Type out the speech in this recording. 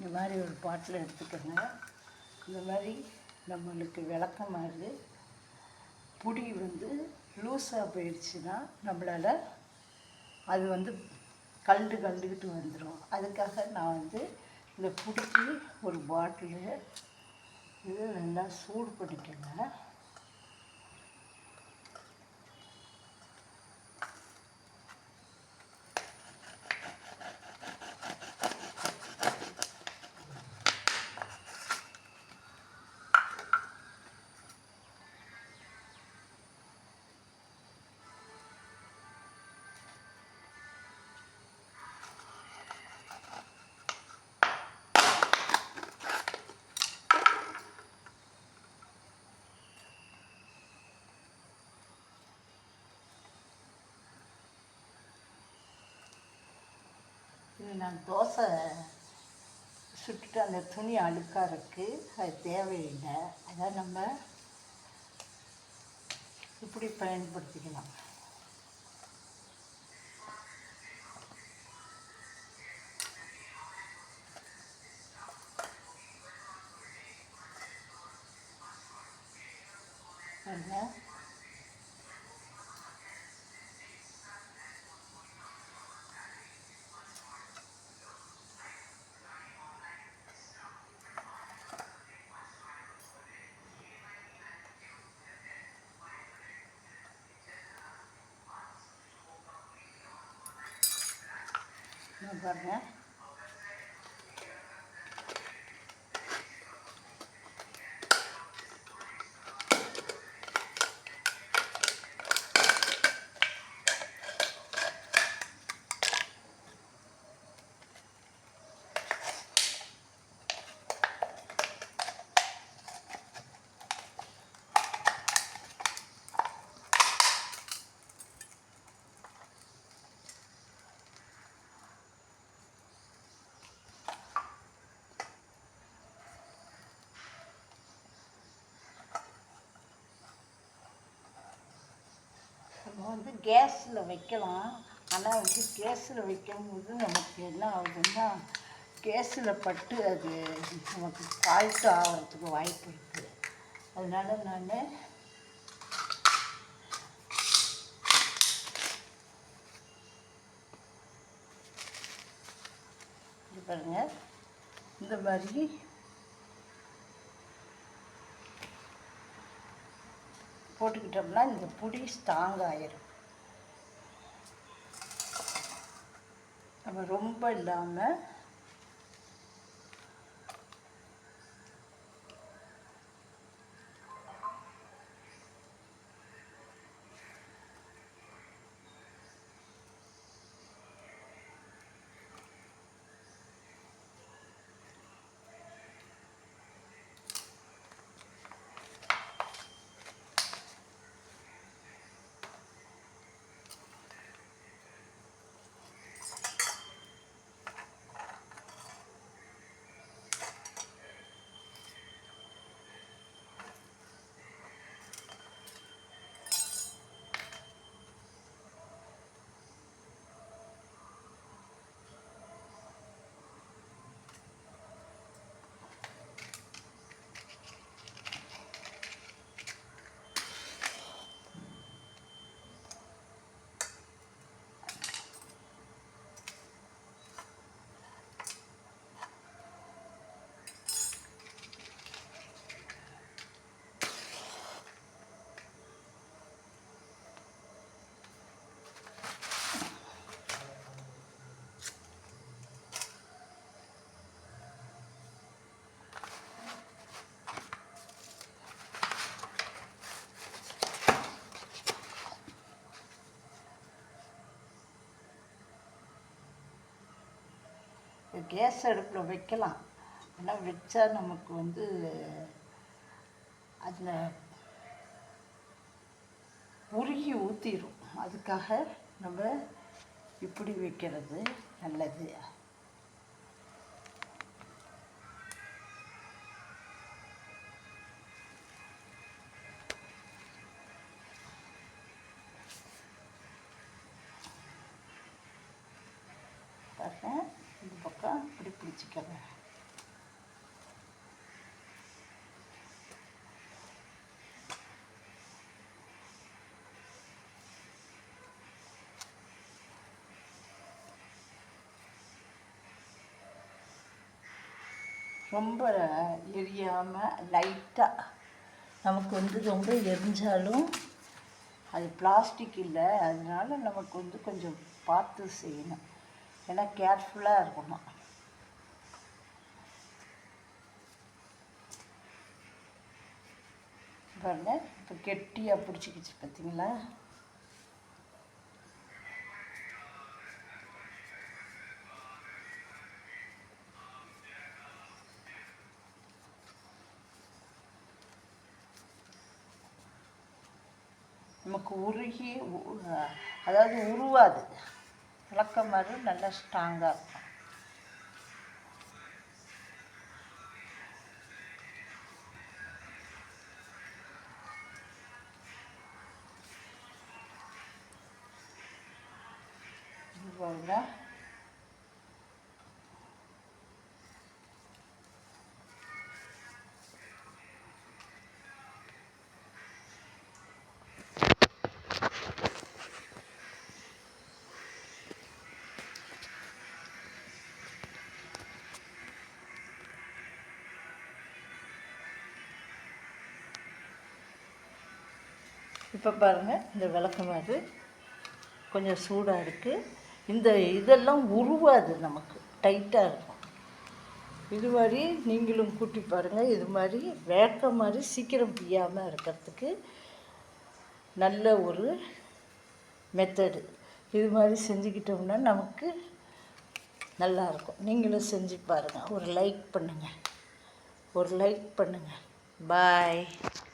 இந்த மாதிரி ஒரு பாட்டில் எடுத்துக்கோங்க. இந்த மாதிரி நம்மளுக்கு விளக்கமாறு புடி வந்து லூஸாக போயிடுச்சுன்னா நம்மளால் அது வந்து கல்டு கல்டுக்கிட்டு வந்துடும் அதுக்காக நான் வந்து இந்த பிடிச்சி ஒரு பாட்டிலு இது நல்லா சூடு பண்ணிக்கோங்க. நான் தோசை சுட்டுட்டு அந்த துணி அழுக்காக இருக்குது அது தேவையில்லை அதான் நம்ம இப்படி பயன்படுத்திக்கலாம் Yeah. பாருங்கள் பாருங்க நம்ம வந்து கேஸில் வைக்கலாம். ஆனால் வந்து கேஸில் வைக்கும்போது நமக்கு என்ன ஆகுதுன்னா கேஸில் பட்டு அது நமக்கு ஃபால்ட்டு ஆகிறதுக்கு வாய்ப்பு இருக்குது அதனால் நான் இது பாருங்கள் இந்த மாதிரி போட்டுக்கிட்டோம்னா இந்த புடி ஸ்ட்ராங் ஆயிரும். நம்ம ரொம்ப இல்லாமல் கேஸ் அடுப்பில் வைக்கலாம். ஆனால் வச்சா நமக்கு வந்து அதில் உருகி ஊற்றிடும் அதுக்காக நம்ம இப்படி வைக்கிறது நல்லது. பாருங்க. இப்படி பிடிச்சிக்கோங்க ரொம்ப எரியாமல் லைட்டாக நமக்கு வந்து ரொம்ப எரிஞ்சாலும் அது பிளாஸ்டிக் இல்லை. அதனால நமக்கு வந்து கொஞ்சம் பார்த்து செய்யணும். ஏன்னா கேர்ஃபுல்லாக இருக்கணும். பாருங்கள் இப்போ கெட்டியாக பிடிச்சிக்கிச்சு பார்த்தீங்களா நமக்கு உருகி உ- அதாவது உருவாது. விளக்க மாதிரி நல்லா ஸ்ட்ராங்காக இருக்கும். பாருங்க இப்போ பாருங்கள் இந்த விளக்கமாறு கொஞ்சம் சூடாக இருக்குது இந்த இதெல்லாம் உருவாது நமக்கு. டைட்டாக இருக்கும். இது மாதிரி நீங்களும் கூட்டி பாருங்கள் இது மாதிரி வேர்க்க மாதிரி சீக்கிரம் பியாமல் இருக்கிறதுக்கு நல்ல ஒரு மெத்தடு இது மாதிரி செஞ்சுக்கிட்டோம்னா நமக்கு நல்லாயிருக்கும் நீங்களும் செஞ்சு பாருங்கள் ஒரு லைக் பண்ணுங்கள் ஒரு லைக் பண்ணுங்கள் பாய்